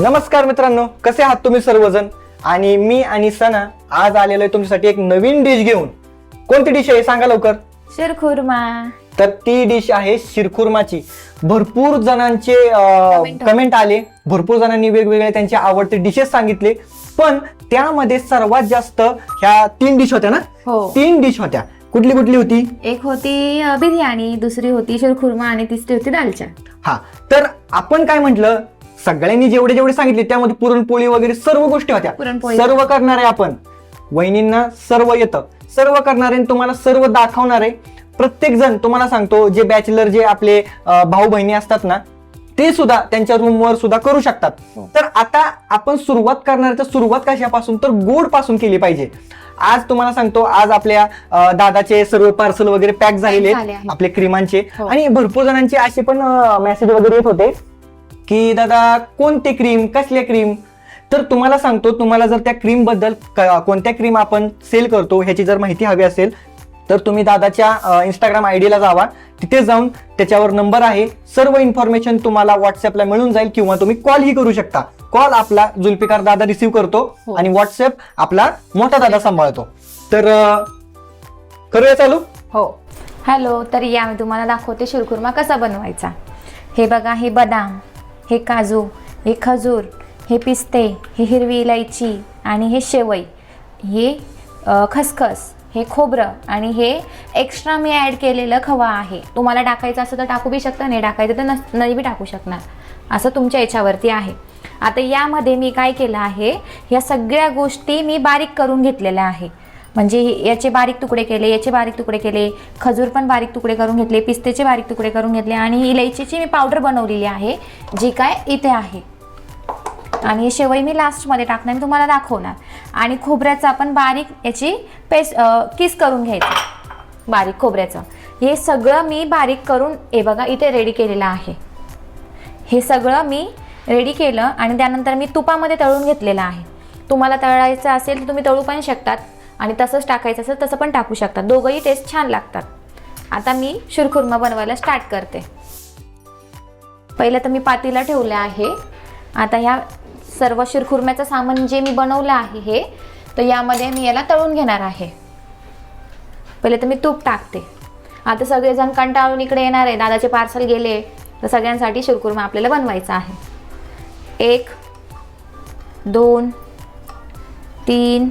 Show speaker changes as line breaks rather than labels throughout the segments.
नमस्कार मित्रांनो कसे आहात तुम्ही सर्वजण? आणि मी आणि सना आज आलेलो आहे तुमच्यासाठी एक नवीन डिश घेऊन. कोणती डिश आहे? सांगा लवकर.
शिरखुर्मा
तर ती डिश आहे शिरखुर्माची भरपूर जणांचे. कमेंट आले. भरपूर जणांनी वेगवेगळे त्यांचे आवडते डिशेस सांगितले. पण त्यामध्ये सर्वात जास्त ह्या तीन डिश होत्या ना?
हो.
तीन डिश होत्या. कुठली कुठली होती?
एक होती बिर्याणी दुसरी होती शिरखुर्मा आणि तिसरी होती दालचा.
हा. तर आपण काय म्हंटल? सगळ्यांनी जेवढे जेवढे सांगितले त्यामध्ये पुरणपोळी वगैरे सर्व गोष्टी होत्या.
पुरणपोळी.
सर्व करणारे आपण. वहिनींना सर्व येतं. सर्व करणारे आणि तुम्हाला सर्व दाखवणारे प्रत्येक जण तुम्हाला सांगतो जे बॅचलर जे आपले भाऊ बहिणी असतात ना ते सुद्धा त्यांच्या रूमवर सुद्धा करू शकतात.
हो.
तर आता आपण सुरुवात करणार तर सुरुवात कशापासून? तर गोडपासून केली पाहिजे. आज तुम्हाला सांगतो आज आपल्या अं, दादाचे सर्व पार्सल वगैरे पॅक झालेले
झाले
आहेत.
आहेत.
आपले क्रीमांचे.
हो.
आणि भरपूर जणांचे असे पण मेसेज वगैरे येत होते. की दादा कोणते क्रीम कसले क्रीम तर तुम्हाला सांगतो तुम्हाला जर त्या क्रीमबद्दल क- कोणत्या क्रीम आपण सेल करतो ह्याची जर माहिती हवी असेल तर तुम्ही दादाच्या इंस्टाग्राम आय डीला जावा. तिथे जाऊन त्याच्यावर नंबर आहे. सर्व इन्फॉर्मेशन तुम्हाला व्हॉट्सअपला मिळून जाईल किंवा तुम्ही कॉलही करू शकता. कॉल आपला जुल्फिकार दादा रिसीव्ह करतो
हो.
आणि व्हॉट्सअप आपला मोठा दादा सांभाळतो. तर करूया चालू?
हो. हॅलो तर या मी तुम्हाला दाखवते शिरखुर्मा कसा बनवायचा. हे बघा हे बदाम. हे काजू हे खजूर हे पिस्ते हे हिरवी इलायची आणि हे शेवई. हे खसखस हे खोबरं आणि हे एक्स्ट्रा मी ॲड केलेलं खवा आहे. तुम्हाला टाकायचं असं तर टाकू बी शकता नाही टाकायचं तर नस नाही बी टाकू शकणार. असं तुमच्या याच्यावरती आहे. आता यामध्ये मी काय केलं आहे या सगळ्या गोष्टी मी बारीक करून घेतलेल्या आहे. म्हणजे हे- याचे बारीक तुकडे केले याचे बारीक तुकडे केले खजूर पण बारीक तुकडे करून घेतले पिस्तेचे बारीक तुकडे करून घेतले आणि इलायचीची मी पावडर बनवलेली आहे जी काय इथे आहे. आणि शेवई मी लास्टमध्ये टाकणार आणि तुम्हाला दाखवणार. आणि खोबऱ्याचं आपण बारीक याची पेस्ट किस करून घ्यायचं. बारीक खोबऱ्याचं. हे सगळं मी बारीक करून हे बघा इथे रेडी केलेलं आहे. हे सगळं मी रेडी केलं आणि त्यानंतर मी तुपामध्ये तळून घेतलेलं आहे. तुम्हाला तळायचं असेल तर तुम्ही तळू पण शकतात. आणि तसंच टाकायचं असेल तसं पण टाकू शकतात दोघंही टेस्ट छान लागतात. आता मी शिरखुर्मा बनवायला स्टार्ट करते. पहिलं तर मी पातीला ठेवलं आहे. आता ह्या सर्व शिरखुर्म्याचं सामान जे मी बनवलं आहे हे तर यामध्ये मी याला तळून घेणार आहे. पहिले तर मी तूप टाकते. आता सगळेजण कंटाळून इकडे येणार आहे. दादाचे पार्सल गेले. तर सगळ्यांसाठी शिरखुर्मा आपल्याला बनवायचा आहे. एक दोन तीन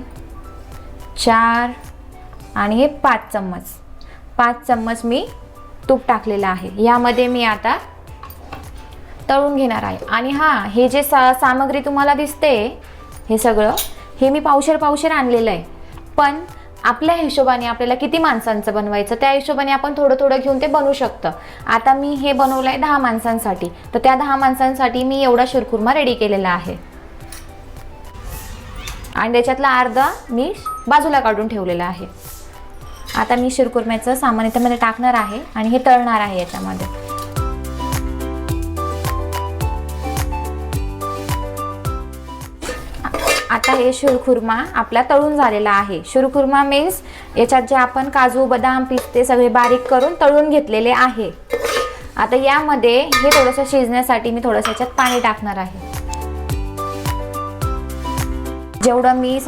चार आणि हे पाच चम्मच. पाच चम्मच मी तूप टाकलेलं आहे. यामध्ये मी आता तळून घेणार आहे. आणि हां हे जे सा सामग्री तुम्हाला दिसते हे सगळं हे मी पावशेर पावशेर आणलेलं आहे. पण आपल्या हिशोबाने आपल्याला किती माणसांचं बनवायचं त्या हिशोबाने आपण थोडं थोडं घेऊन ते बनवू शकतं. आता मी हे बनवलं आहे दहा माणसांसाठी. तर त्या दहा माणसांसाठी मी एवढा शिरखुर्मा रेडी केलेला आहे. आणि त्याच्यातला अर्धा मी बाजूला काढून ठेवलेला आहे. आता मी शिरकुर्म्याचं सामान याच्यामध्ये टाकणार आहे आणि हे तळणार आहे याच्यामध्ये. आता हे शिरखुर्मा आपला तळून झालेला आहे. शिरखुर्मा मीन्स याच्यात जे आपण काजू बदाम पिस्ते सगळे बारीक करून तळून घेतलेले आहे. आता यामध्ये हे थोडंसं शिजण्यासाठी मी थोडंसं याच्यात पाणी टाकणार आहे. जेवढं मी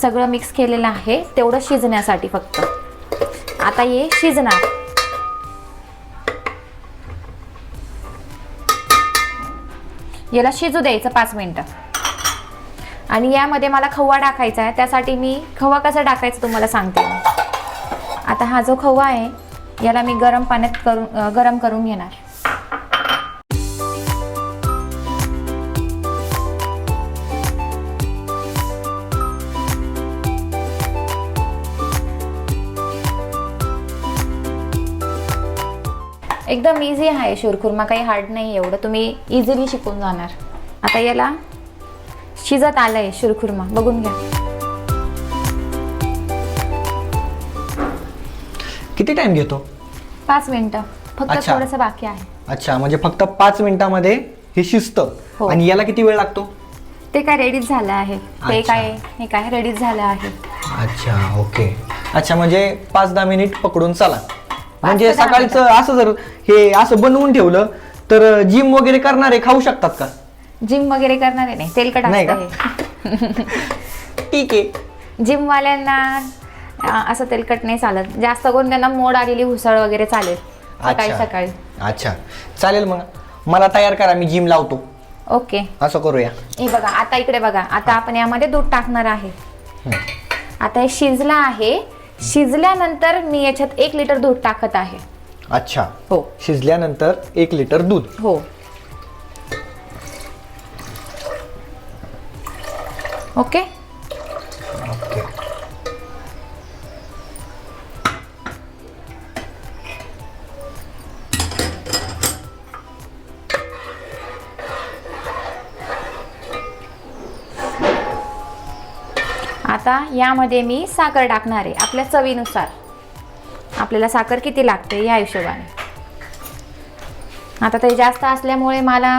सगळं मिक्स केलेलं आहे तेवढं शिजण्यासाठी फक्त. आता हे शिजणार. याला शिजू द्यायचं पाच मिनटं. आणि यामध्ये मला खवा टाकायचा आहे त्यासाठी मी खवा कसा टाकायचा तुम्हाला सांगते. आता हा जो खवा आहे याला मी गरम पाण्यात करून गरम करून घेणार. एकदम इझी आहे शिरखुर्मा काही हार्ड नाही एवढं. तुम्ही इझिली शिकून जाणार. आता याला शिजत आलंय शिरखुर्मा बघून घ्या.
किती टाइम घेतो?
पाच मिनिटं. फक्त
अच्छा.
थोडंसं बाकी आहे.
अच्छा म्हणजे फक्त पाच मिनिटामध्ये हे शिजतं.
हो.
आणि याला किती वेळ लागतो?
ते काय रेडीच झालं आहे. ते
अच्छा.
काय हे काय रेडीच झालं आहे.
अच्छा ओके अच्छा म्हणजे पाच दहा मिनिट पकडून चला. म्हणजे
दहा
सकाळचं असं जर हे असं बनवून ठेवलं तर जिम वगैरे करणारे खाऊ शकतात का?
जिम वगैरे करणार नाही तेलकट
नाही
हे.
ठीक आहे.
जिमवाल्यांना अं, असं तेलकट नाही चालत. जास्त करून त्यांना मोड आलेली हुसळ वगैरे चालेल सकाळी. सकाळी.
अच्छा. चालेल मग. मला तयार करा मी जिम लावतो.
ओके.
असं करूया.
हे बघा आता इकडे बघा आता आपण यामध्ये दूध टाकणार आहे. आता हे शिजलं आहे. शिजल्यानंतर मी याच्यात एक लिटर दूध टाकत आहे.
अच्छा.
हो.
शिजल्यानंतर एक लिटर दूध.
हो. ओके?
ओके
आता यामध्ये मी साखर टाकणार आहे आपल्या चवीनुसार. आपल्याला साखर किती लागते या हिशोबाने. आता ते जास्त असल्यामुळे मला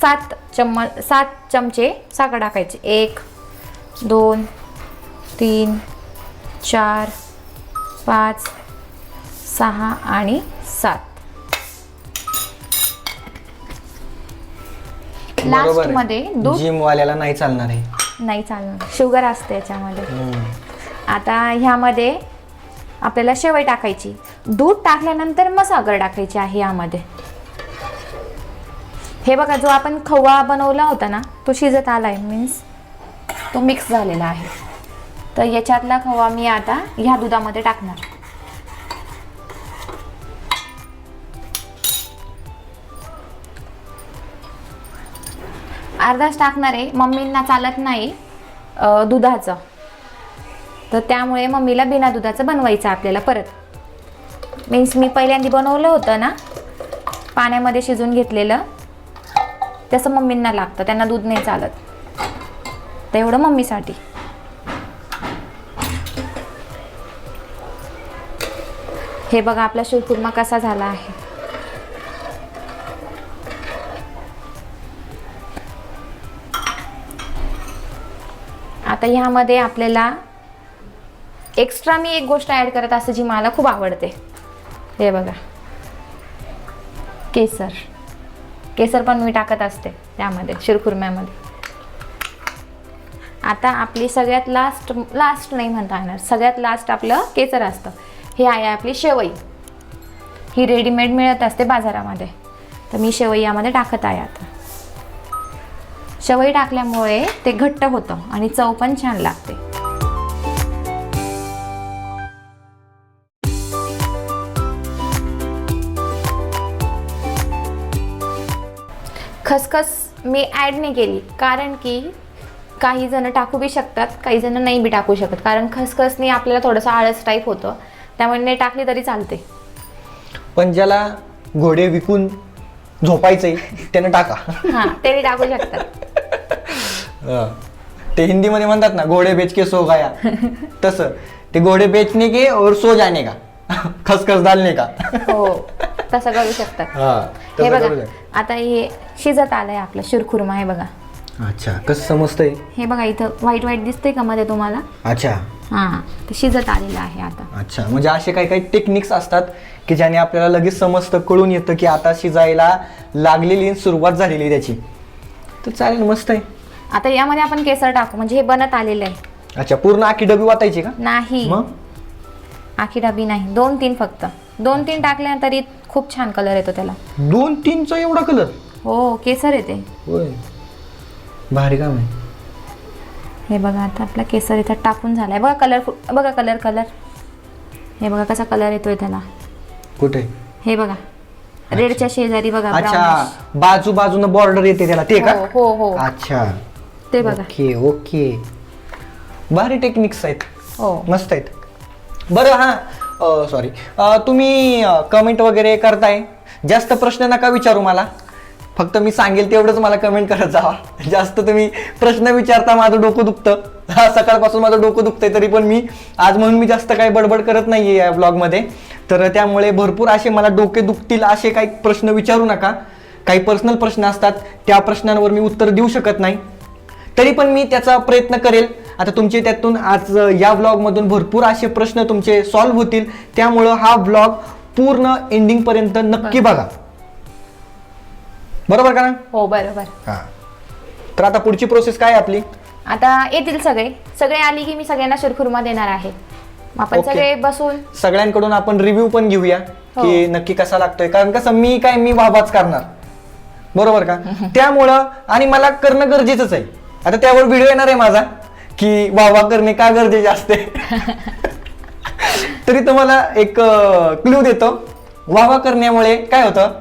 सात चम्मच सात चमचे साखर टाकायचे. एक दोन तीन चार पाच सहा आणि सात. लास्टमध्ये दूध
जिम वाल्याला नाही चालणार आहे
नाही चालणार. शुगर असते याच्यामध्ये. आता ह्यामध्ये आपल्याला शेवई टाकायची. दूध टाकल्यानंतर मग साखर टाकायची आहे यामध्ये. हे बघा जो आपण खवा बनवला होता ना तो शिजत आलाय. मीन्स तो मिक्स झालेला आहे. तर याच्यातला खवा मी आता ह्या दुधामध्ये टाकणार. अर्धाच टाकणार आहे. मम्मींना चालत नाही दुधाचं. तर त्यामुळे मम्मीला बिना दुधाचं बनवायचं आपल्याला परत. मीन्स मी पहिल्यांदा बनवलं होतं ना पाण्यामध्ये शिजून घेतलेलं. तसं मम्मींना लागतं त्यांना दूध नाही चालत. तर एवढं मम्मीसाठी. हे बघा आपला शिवकुर्मा कसा झाला आहे. आता ह्यामध्ये आपल्याला एक्स्ट्रा मी एक गोष्ट ॲड करत असते जी मला खूप आवडते. हे बघा. केसर. केसर पण मी टाकत असते त्यामध्ये शिरखुर्म्यामध्ये. आता आपली सगळ्यात लास्ट लास्ट नाही म्हणता येणार सगळ्यात लास्ट आपलं केसर असतं. हे आहे आपली शेवई. ही रेडीमेड मिळत असते बाजारामध्ये. तर मी शेवई यामध्ये टाकत आहे आता. शेवई टाकल्यामुळे ते घट्ट होतं आणि चव पण छान लागते. खसखस मी ॲड नाही केली कारण की काही जण टाकू बी शकतात काही जण नाही बी टाकू शकत. कारण खसखसनी आपल्याला थोडंसं आळस टाईप होतं त्यामुळे नाही टाकली तरी चालते.
पण ज्याला घोडे विकून झोपायचंय त्यानं टाका.
हां ते बी टाकू शकतात.
हा. ते हिंदी मध्ये म्हणतात ना घोडे बेच के सो गया. तसं. ते घोडे बेचने के और सो जाने का? खसखस डालने का?
हो तसं करू शकतात.
हा
हे
तसं
बघा
करू.
आता हे शिजत आलंय आपलं शिरखुर्मा हे बघा.
अच्छा कसं समजतंय?
हे बघा इथं व्हाईट व्हाईट दिसतंय का मध्ये तुम्हाला?
अच्छा.
हां ते शिजत आलेलं आहे आता.
अच्छा म्हणजे असे काही काही टेक्निक्स असतात की ज्याने आपल्याला लगेच समजतं कळून येतं की आता शिजायला लागलेली आणि सुरुवात झालेली आहे त्याची. तर चालेल मस्त आहे.
आता यामध्ये आपण केसर टाकू. म्हणजे हे बनत आलेलं आहे.
अच्छा पूर्ण आखी डबी वाटायची का?
नाही.
मग?
आखी डबी नाही. दोन तीन फक्त. दोन तीन टाकल्या तरी खूप छान कलर येतो त्याला.
दोन तीनचा एवढा कलर
हो केसर येते
होय. भारी काम आहे.
हे बघा आता आपला केसर इथं टाकून झालाय. बघा कलर बघा कलर कलर हे बघा कसा कलर येतोय त्याला.
कुठे?
हे बघा. रेडच्या शेजारी बघा
अच्छा. बाजू बाजून बॉर्डर येते त्याला. ते का?
हो हो हो.
अच्छा.
ते बघा.
Okay okay. भारी टेक्निक्स आहेत.
हो.
मस्त आहेत. बरं हां सॉरी तुम्ही कमेंट वगैरे करताय. जास्त प्रश्न नका विचारू मला. फक्त मी सांगेल तेवढंच मला कमेंट करत जावा. जास्त तुम्ही प्रश्न विचारता माझं डोकं दुखतं. हा सकाळपासून माझं डोकं दुखतंय तरी पण मी आज म्हणून मी जास्त काही बडबड करत नाही या ब्लॉगमध्ये तर त्यामुळे भरपूर असे मला डोके दुखतील असे काही प्रश्न विचारू नका. काही पर्सनल प्रश्न असतात त्या प्रश्नांवर मी उत्तर देऊ शकत नाही. तरी पण मी त्याचा प्रयत्न करेल. आता तुमचे त्यातून आज या व्लॉगमधून भरपूर असे प्रश्न तुमचे सॉल्व्ह होतील. त्यामुळं हा व्लॉग पूर्ण एंडिंग पर्यंत नक्की बघा. बरोबर का ना?
हो बरोबर.
हां. तर आता पुढची प्रोसेस काय आहे आपली?
आता येतील सगळे. सगळे आली की मी सगळ्यांना शिरखुर्मा देणार आहे. आपण
ओके.
सगळे बसून
सगळ्यांकडून आपण रिव्ह्यू पण घेऊया की
हो.
नक्की कसा लागतोय. कारण कसं मी काय मी वाहवाच करणार. बरोबर का? त्यामुळं आणि मला करणं गरजेचंच आहे. आता त्यावर व्हिडिओ येणार आहे माझा की वाहवा करणे का गरजेचे असते? तरी तुम्हाला एक क्लू देतो. वाहवा करण्यामुळे काय होतं?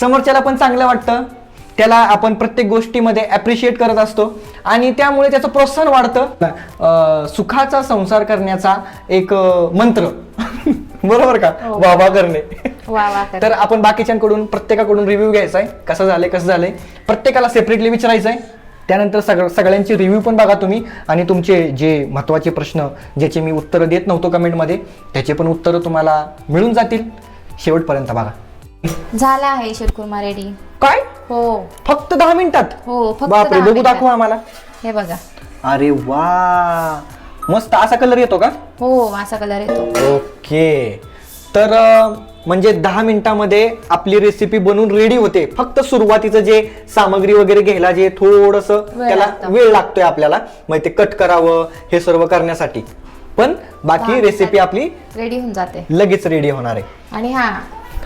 समोरच्याला पण चांगलं वाटतं. त्याला आपण प्रत्येक गोष्टीमध्ये अप्रिशिएट करत असतो. आणि त्यामुळे त्याचं प्रोत्साहन वाढतं. सुखाचा संसार करण्याचा एक मंत्र. बरोबर का?
हो.
वाहवा करणे.
वा वा कर
तर आपण बाकीच्यांकडून प्रत्येकाकडून रिव्ह्यू घ्यायचा आहे. कसं झालंय कसं झालंय? प्रत्येकाला सेपरेटली विचारायचं आहे. त्यानंतर सगळं सगळ्यांची रिव्ह्यू पण बघा तुम्ही. आणि तुमचे जे महत्त्वाचे प्रश्न ज्याचे मी उत्तरं देत नव्हतो कमेंटमध्ये त्याचे पण उत्तरं तुम्हाला मिळून जातील. शेवटपर्यंत बघा.
झाला आहे शिरखुर्मा रेडी
काय?
हो.
फक्त दहा मिनिटात?
हो फक्त
बापरे
दहा
बघू. दाखवा आम्हाला.
हे बघा.
अरे वा! मस्त असा कलर येतो का?
हो असा कलर येतो.
ओके. तर अं, म्हणजे दहा मिनिटामध्ये आपली रेसिपी बनवून रेडी होते. फक्त सुरुवातीचं जे सामग्री वगैरे घ्यायला जे थोडस त्याला. वेळ लागतोय आपल्याला मग ते कट करावं हे सर्व करण्यासाठी. पण बाकी रेसिपी. आपली
रेडी होऊन जाते.
लगेच रेडी होणार आहे.
आणि हा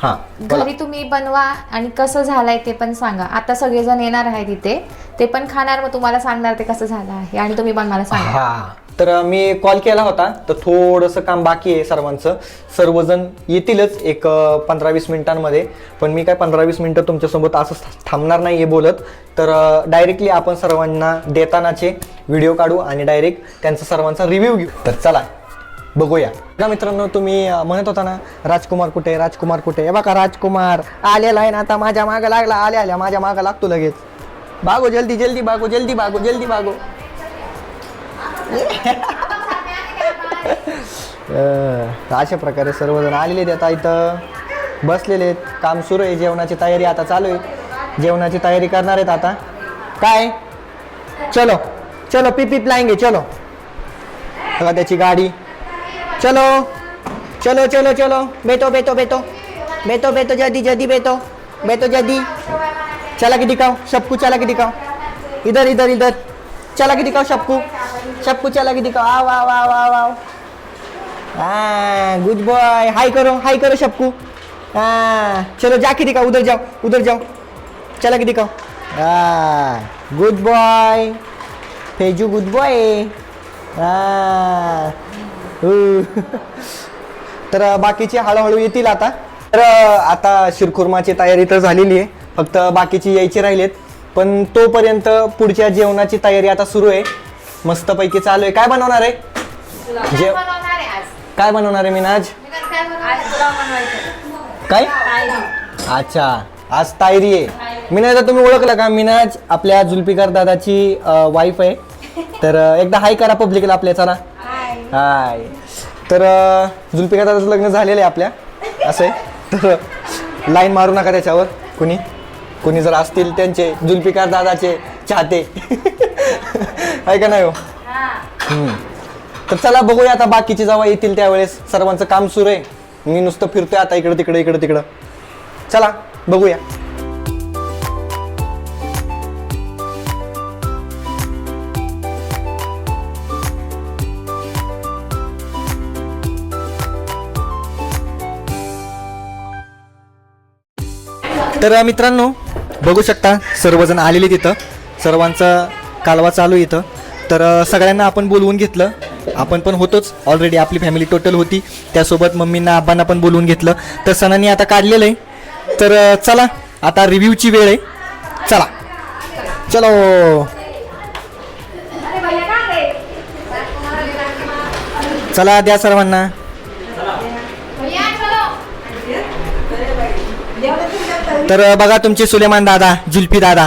हा.
घरी तुम्ही बनवा आणि कसं झालंय ते पण सांगा. आता सगळेजण येणार आहेत इथे. ते पण खाणार मग तुम्हाला सांगणार ते कसं झालं आहे आणि तुम्ही पण मला सांगा.
हा. तर मी कॉल केला होता. तर थोडंसं काम बाकी आहे सर्वांचं. सर्वजण येतीलच एक पंधरा वीस मिनिटांमध्ये. पण मी काय पंधरा वीस मिनटं तुमच्यासोबत असं थांबणार नाही आहे बोलत. तर डायरेक्टली आपण सर्वांना देतानाचे व्हिडिओ काढू आणि डायरेक्ट त्यांचा सर्वांचा रिव्ह्यू घेऊ. तर चला बघूया. का मित्रांनो तुम्ही म्हणत होता ना राजकुमार कुठे राजकुमार कुठे हे बघा राजकुमार आलेला आहे ना आता माझ्या मागं लागला आल्या आल्या माझ्या मागं लागतो लगेच. बागो जल्दी जल्दी बागो जल्दी बागो जल्दी बागो अं, अशा प्रकारे सर्वजण आलेले आहेत आता इथं. बसलेले आहेत. काम सुरू आहे. जेवणाची तयारी आता चालू आहे. जेवणाची तयारी करणार आहेत आता. काय? चलो. चलो पी पी लाएंगे चलो. बघा त्याची गाडी. चलो. चलो चलो चलो. बेतो बेतो बेतो बेतो बेतो जल्दी जल्दी बेतो बेतो जल्दी चला की दिखाओ. सबको चला की दिखाओ. इधर इधर इधर. चला के दिखाओ शपकू. शपकू चला के दिखाओ. आओ आओ आओ आओ आओ. हाँ गुड बॉय हाय करो हाय करो शपकू. हाँ चलो जाके दिखाओ. उधर जाओ उधर जाओ. चला के दिखाओ. हाँ गुड बॉय फेजू गुड बॉय हाँ. तर बाकीचे हळूहळू येतील आता. तर आता शिरखुर्माची तयारी तर झालेली आहे. फक्त बाकीची यायची राहिलेत. पण तोपर्यंत पुढच्या जेवणाची तयारी आता सुरू आहे. मस्तपैकी चालू आहे. काय बनवणार आहे? जेव काय बनवणार आहे मीनाज? काय अच्छा. आज तायरी आहे. मीनाज तुम्ही ओळखलं का? मीनाज आपल्या जुल्फिकार दादाची वाईफ आहे. तर एकदा हाय करा पब्लिकला आपल्या. चला. हाय तर जुल्फिकार दादाचं लग्न झालेलं आहे आपल्या. असं आहे. तर लाईन मारू नका त्याच्यावर. कुणी? कुणी जर असतील त्यांचे जुल्फिकार दादाचे चाहते. आहे का नाही हो? हम्म. तर चला बघूया आता बाकीचे जेव्हा येतील त्यावेळेस. सर्वांचं काम सुरू आहे. मी नुसतं फिरतोय आता इकडं तिकडं इकडं तिकडं. चला बघूया. तर मित्रांनो बघू शकता सर्वजण आलेले तिथं. सर्वांचा कालवा चालू इथं. तर सगळ्यांना आपण बोलवून घेतलं. आपण पण होतोच. ऑलरेडी आपली फॅमिली टोटल होती. त्यासोबत मम्मींना आबांना पण बोलवून घेतलं. तर सणांनी आता काढलेलं आहे. तर चला. आता रिव्ह्यूची वेळ आहे. चला. चलो. चला द्या सर्वांना. तर बघा तुमचे सुलेमान दादा जुल्फी दादा.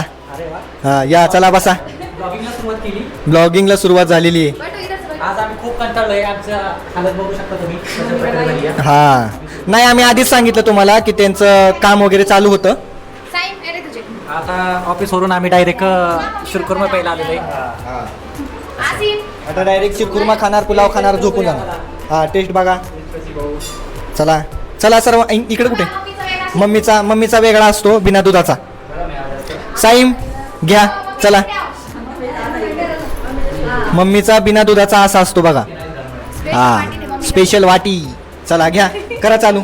हा या चला बसा.
ब्लॉगिंगला सुरुवात केली.
ब्लॉगिंगला सुरुवात झालेली आहे.
आज आम्ही खूप कंटाळलोय आमचं हालत बघू शकता तुम्ही. कशा प्रकारे झाली आहे.
हा. नाही आम्ही आधीच सांगितलं तुम्हाला की त्यांचं काम वगैरे चालू होतं.
आता ऑफिसवरून आम्ही डायरेक्ट शुरकुर्मा पहिला आलेलो आहे.
आता डायरेक्ट शिरकुर्मा खाणार पुलाव खाणार झोपून जाणार. हा टेस्ट बघा. चला. चला सर्व इकडे कुठे? मम्मीचा मम्मीचा वेगळा असतो बिना दुधाचा. साईम घ्या चला. मम्मीचा बिना दुधाचा असा असतो बघा. हा स्पेशल वाटी. चला घ्या. करा चालू.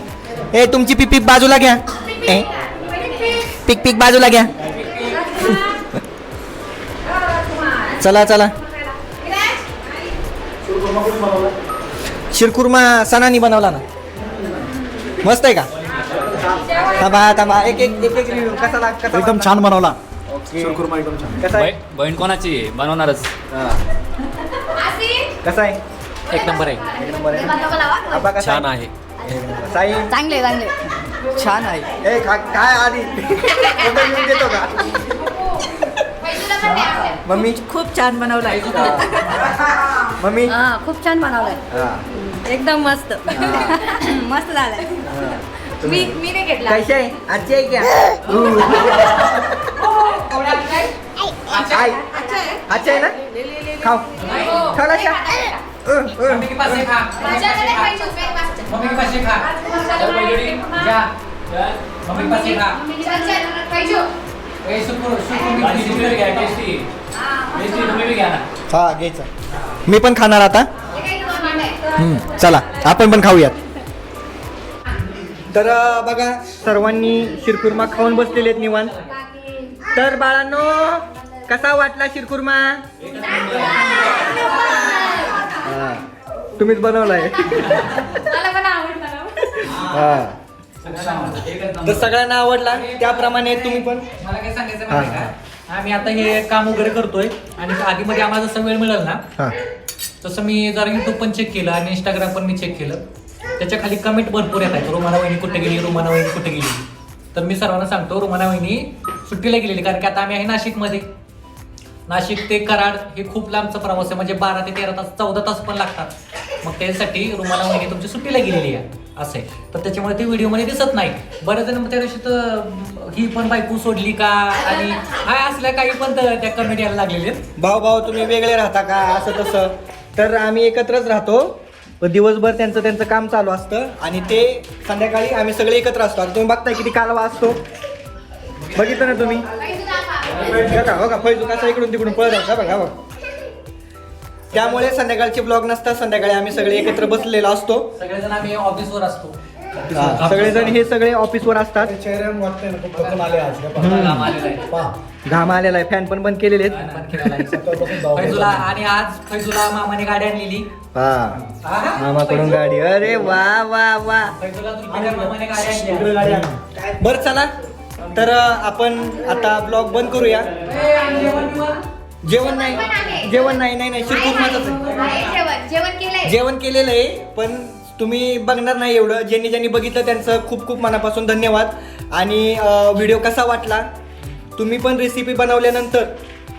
ए तुमची पिक पिक बाजूला घ्या. ए पिक पिक बाजूला घ्या. चला चला. शिरकुर्मा सणानी बनवला ना. मस्त आहे का? थांबा थांबा. एक एक एक एक. कसा लाग कसा
एकदम? छान बनवला.
ओके.
एकदम छान.
कसा आहे?
बहीण बहीण कोणाची आहे? बनवणारच.
हा. कसा आहे?
एक नंबर आहे.
एक नंबर आहे. आबा कसा
छान आहे.
साई?
चांगले चांगले. छान आहे.
ए खा- काय आधी. फोटो घेऊन देतो का? मम्मी?
खूप छान बनवलाय
मम्मी?
हा खूप छान बनवलाय
हा.
एकदम मस्त. मस्त झालाय.
मी मी नाही घेतला.
कैसे आहे? आजी आहे अच्छा आहे? ना? खाऊ. खाऊ लक्षा
मम्मी के? पास से खा मम्मी के पास से खा चल बैठोडी जा. मम्मी के? पास से खा ए सुकुर सुकुर
आणि तुम्ही घ्या टेस्टी. टेस्टी. तुम्ही बी घ्या ना.
हा घ्यायचा. मी पण खाणार आता. हम्म, चला आपण पण खाऊयात. तर बघा सर्वांनी शिरकुर्मा खाऊन बसलेले आहेत निवांत. तर बाळांनो कसा वाटला शिरकुर्मा हा, तुम्हीच बनवलाय.
मला पण आवडतं
हा. तर सगळ्यांना आवडला त्याप्रमाणे तुम्ही पण.
मला काय सांगायचं
हा,
का? आम्ही आता हे काम वगैरे करतोय आणि आधीमध्ये आम्हाला जसं वेळ मिळेल ना
हा.
तसं मी जरा युट्यूब पण चेक केलं आणि इंस्टाग्राम पण मी चेक केलं. त्याच्याखाली कमेंट भरपूर येत आहेत. रुमाना वहिनी कुठे गेली? रुमाना वहिनी कुठे गेली? तर मी सर्वांना सांगतो रुमाना वहिनी सुट्टीला गेलेली कारण की आता आम्ही आहे नाशिकमध्ये. नाशिक ते कराड हे खूप लांबचा प्रवास आहे. म्हणजे बारा ते तेरा तास चौदा तास पण लागतात. मग त्यासाठी रुमाना वहिनी तुमची सुट्टीला गेलेली आहे. असं आहे. तर त्याच्यामुळे ते व्हिडिओमध्ये दिसत नाही. बरेच जण मग त्या दिवशी तर ही पण बायको सोडली का? आणि काय असल्या काही पण त्या- त्या कमेंट यायला लागलेले आहेत.
भाऊ भाऊ तुम्ही वेगळे राहता का? असं तसं. तर आम्ही एकत्रच राहतो. पण दिवसभर त्यांचं त्यांचं काम चालू असतं आणि ते संध्याकाळी आम्ही सगळे एकत्र असतो. आणि तुम्ही बघताय किती कालवा असतो. बघितलं ना तुम्ही? बघा का फैजू कसा इकडून तिकडून पळत आहे बघा बघ. त्यामुळे संध्याकाळचे ब्लॉग नसतात संध्याकाळी आम्ही सगळे एकत्र बसलेलो असतो.
सगळेजण आम्ही ऑफिसवर असतो.
सगळेजण हे सगळे ऑफिसवर असतात.
हे
आहे.
घाम आलेला आहे. फॅन पण बंद केलेले आहेत.
आहे. फैजूला. आणि आज फैजूला मामाने गाडी आणलेली.
हा? मामाकडून गाडी. अरे वा वा वा.
फैजूला तुझ्या मामाने गाडी
इकडे
आणली
गाडी आण.
बरं चला. तर अं, आपण आता ब्लॉग बंद करूया.
ए, आणि जेवण बिवण?
जेवण नाही. जेवण नाही नाही नाही. शिरकुर्माचंच आहे
जेवण. जेवण केलंय.
जेवण केलेलं आहे पण तुम्ही बघणार नाही एवढं. ज्यांनी ज्यांनी बघितलं त्यांचं खूप खूप मनापासून धन्यवाद. आणि व्हिडिओ कसा वाटला? तुम्ही पण रेसिपी बनवल्यानंतर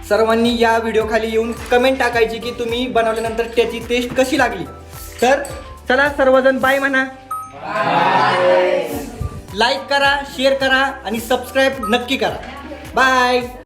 सर्वांनी या व्हिडिओखाली येऊन कमेंट टाकायची की तुम्ही बनवल्यानंतर त्याची टेस्ट कशी लागली. तर चला सर्वजण बाय म्हणा. लाईक करा शेअर करा आणि सबस्क्राईब नक्की करा. बाय